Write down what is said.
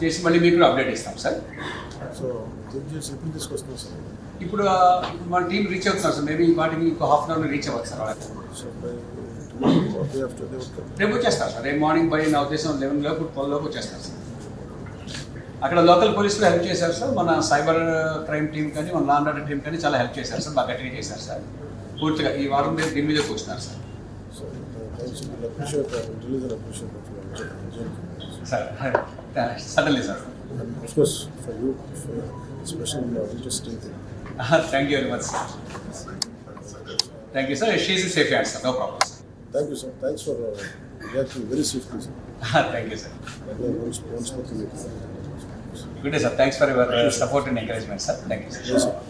చేసి మళ్ళీ మీకు కూడా అప్డేట్ ఇస్తాం సార్. సో తీసుకొస్తున్నాం సార్. ఇప్పుడు మన టీం రీచ్ అవుతున్నారు సార్. మేబీ వాటికి ఇంకో హాఫ్ అన్ అవర్ రీచ్ అవ్వచ్చు సార్ రేపు వచ్చేస్తారు సార్. రేపు మార్నింగ్ బై నా ఉద్దేశం లెవెన్ లోపు ట్వెల్వ్ లోపు వచ్చేస్తారు సార్. అక్కడ లోకల్ పోలీసులు హెల్ప్ చేశారు సార్. మన సైబర్ క్రైమ్ టీం కానీ మన లాండ్ ఆర్డర్ టీం కానీ చాలా హెల్ప్ చేశారు సార్. బాగా గట్టిగా చేశారు సార్. పూర్తిగా ఈ వారం మీద దీని మీద కూర్చున్నారు sir. So Correct. Certainly, sir. And of course, for you, for especially your latest team. Thank you very much, sir. Thank you, sir. She's a safe answer. No problem, sir. Thank you, sir. Thanks for uh, reacting very swiftly, sir. Uh-huh, thank you, sir. Good day, sir. Thanks for your uh, support and encouragement, sir. Thank you, sir. Yes, sir.